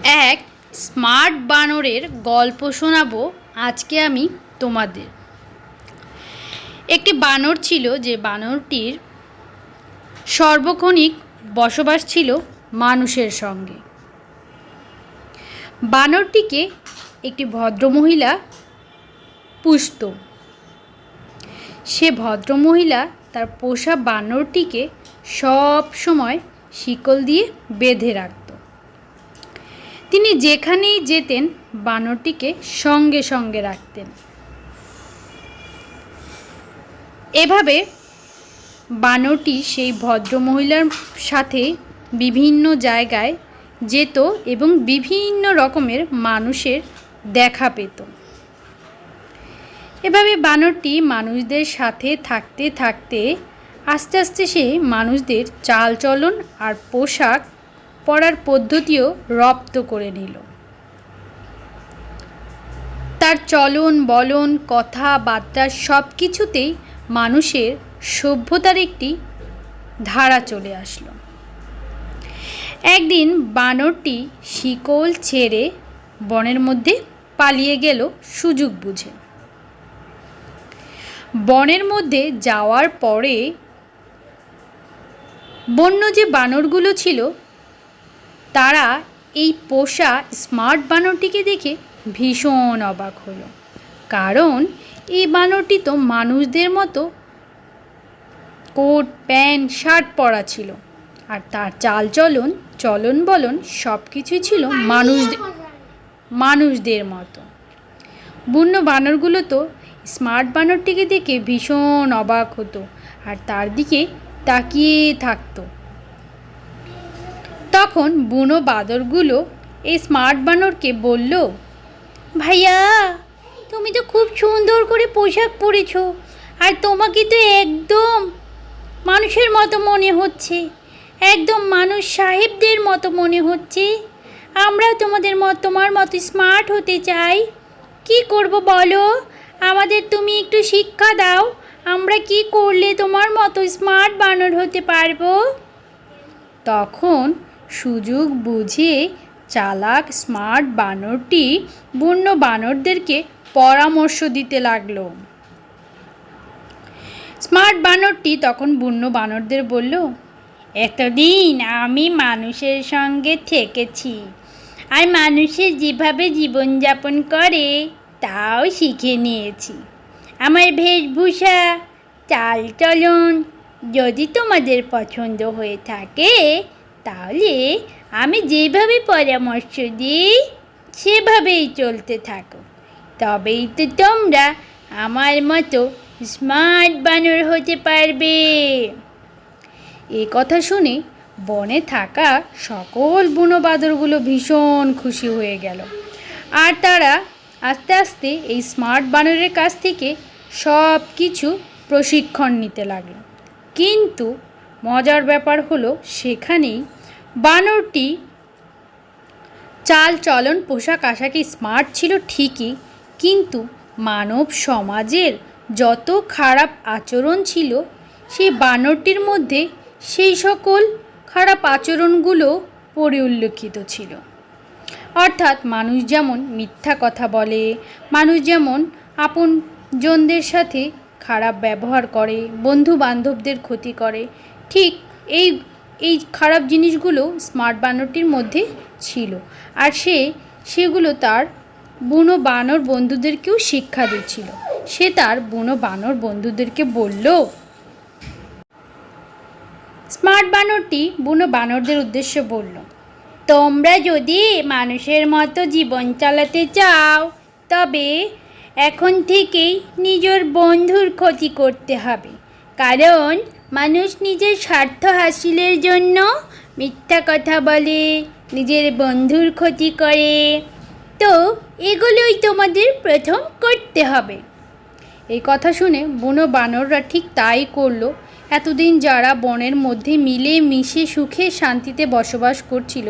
এক স্মার্ট বানরের গল্প শোনাবো আজকে আমি তোমাদের। একটি বানর ছিল যে বানরটির সর্বক্ষণিক বসবাস ছিল মানুষের সঙ্গে। বানরটিকে একটি ভদ্রমহিলা পুষত। সে ভদ্রমহিলা তার পোষা বানরটিকে সব সময় শিকল দিয়ে বেঁধে রাখত। তিনি যেখানেই যেতেন, বানরটিকে সঙ্গে সঙ্গে রাখতেন। এভাবে বানরটি সেই ভদ্রমহিলার সাথে বিভিন্ন জায়গায় যেত এবং বিভিন্ন রকমের মানুষের দেখা পেত। এভাবে বানরটি মানুষদের সাথে থাকতে থাকতে আস্তে আস্তে সে মানুষদের চালচলন আর পোশাক পরার পদ্ধতিও রপ্ত করে নিল। তার চলন, বলন কথাবার্তা সব কিছুতেই মানুষের সভ্যতার একটি ধারা চলে আসলো। একদিন বানরটি শিকল ছেড়ে বনের মধ্যে পালিয়ে গেল সুযোগ বুঝে। বনের মধ্যে যাওয়ার পরে বন্য যে বানরগুলো ছিল তারা এই পোষা স্মার্ট বানরটিকে দেখে ভীষণ অবাক হলো। কারণ এই বানরটি তো মানুষদের মতো কোট, প্যান্ট, শার্ট পরা ছিল। আর তার চালচলন চলন বলন সব কিছুই ছিল মানুষদের মানুষদের মতো। বন্য বানরগুলো তো স্মার্ট বানরটিকে দেখে ভীষণ অবাক হতো আর তার দিকে তাকিয়ে থাকতো। তখন বুনো বাদরগুলো এই স্মার্ট বানরকে বলল, ভাইয়া, তুমি তো খুব সুন্দর করে পোশাক পরেছো, আর তোমাকে তো একদম মানুষের মতো মনে হচ্ছে, একদম মানুষ সাহেবদের মতো মনে হচ্ছে। আমরা তোমাদের মত তোমার মতো স্মার্ট হতে চাই। কি করব বলো? আমাদের তুমি একটু শিক্ষা দাও, আমরা কি করলে তোমার মতো স্মার্ট বানর হতে পারব? তখন সুযোগ বুঝে চালাক, স্মার্ট বানরটি বন্য বানরদেরকে পরামর্শ দিতে লাগল। স্মার্ট বানরটি তখন বন্য বানরদের বলল, এতদিন আমি মানুষের সঙ্গে থেকেছি। আর মানুষের যেভাবে জীবনযাপন করে, তাও শিখে নিয়েছি। আমার বেশভূষা, চালচলন, যদি তোমাদের পছন্দ হয়ে থাকে তাহলে আমি যেভাবে পরামর্শ দিই, সেভাবেই চলতে থাকো। তবেই তো তোমরা আমার মতো স্মার্ট বানর হতে পারবে। এ কথা শুনে বনে থাকা সকল বুনো বাদরগুলো ভীষণ খুশি হয়ে গেল। আর তারা আস্তে আস্তে এই স্মার্ট বানরের কাছ থেকে সব কিছু প্রশিক্ষণ নিতে লাগল। কিন্তু মজার ব্যাপার হলো সেখানেই বানরটি চাল চলন পোশাক আশাকে স্মার্ট ছিল ঠিকই, কিন্তু মানব সমাজের যত খারাপ আচরণ ছিল সেই বানরটির মধ্যে সেই সকল খারাপ আচরণগুলো পরিউল্লেখিত ছিল। অর্থাৎ মানুষ যেমন মিথ্যা কথা বলে, মানুষ যেমন আপন জনদের সাথে খারাপ ব্যবহার করে বন্ধু বান্ধবদের ক্ষতি করে ঠিক এই এই খারাপ জিনিসগুলো স্মার্ট বানরটির মধ্যে ছিল। আর সে, সেগুলো তার বুনো বানর বন্ধুদেরকেও শিক্ষা দিচ্ছিল। সে তার বুনো বানর বন্ধুদেরকে বলল, স্মার্ট বানরটি বুনো বানরদের উদ্দেশ্যে বলল, তোমরা যদি মানুষের মতো জীবন চালাতে চাও, তবে এখন থেকেই নিজের বন্ধুর ক্ষতি করতে হবে। কারণ মানুষ নিজের স্বার্থ হাসিলের জন্য মিথ্যা কথা বলে, নিজের বন্ধুর ক্ষতি করে। তো এগুলোই তোমাদের প্রথম করতে হবে। এই কথা শুনে বুনো বানররা ঠিক তাই করল। এতদিন যারা বনের মধ্যে মিলে মিশে সুখে শান্তিতে বসবাস করছিল,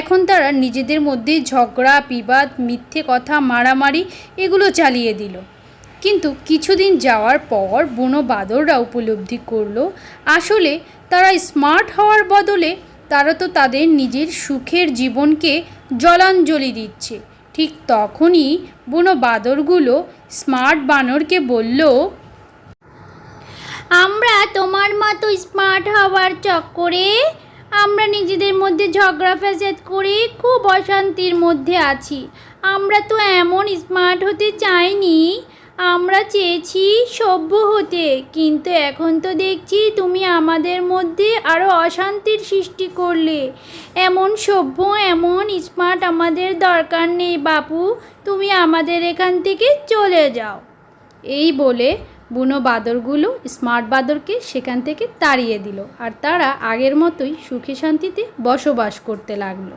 এখন তারা নিজেদের মধ্যে ঝগড়া, বিবাদ, মিথ্যে কথা, মারামারি এগুলো চালিয়ে দিল। কিন্তু কিছুদিন যাওয়ার পর বুনো বাদররা উপলব্ধি করল, আসলে তারা স্মার্ট হওয়ার বদলে তারা তো তাদের নিজের সুখের জীবনকে জলাঞ্জলি দিচ্ছে। ঠিক তখনই বুনো বাদরগুলো স্মার্ট বানরকে বলল, আমরা তোমার মতো স্মার্ট হওয়ার চক্করে, আমরা নিজেদের মধ্যে ঝগড়া ফ্যাসাদ করে খুব অশান্তির মধ্যে আছি। আমরা তো এমন স্মার্ট হতে চাইনি আমরা চেয়েছি সভ্য হতে, কিন্তু এখন তো দেখছি তুমি আমাদের মধ্যে আরও অশান্তির সৃষ্টি করলে। এমন সভ্য, এমন স্মার্ট আমাদের দরকার নেই, বাপু। তুমি আমাদের এখান থেকে চলে যাও। এই বলে বুনো বাদরগুলো স্মার্ট বাদরকে সেখান থেকে তাড়িয়ে দিল। আর তারা আগের মতোই সুখে শান্তিতে বসবাস করতে লাগল।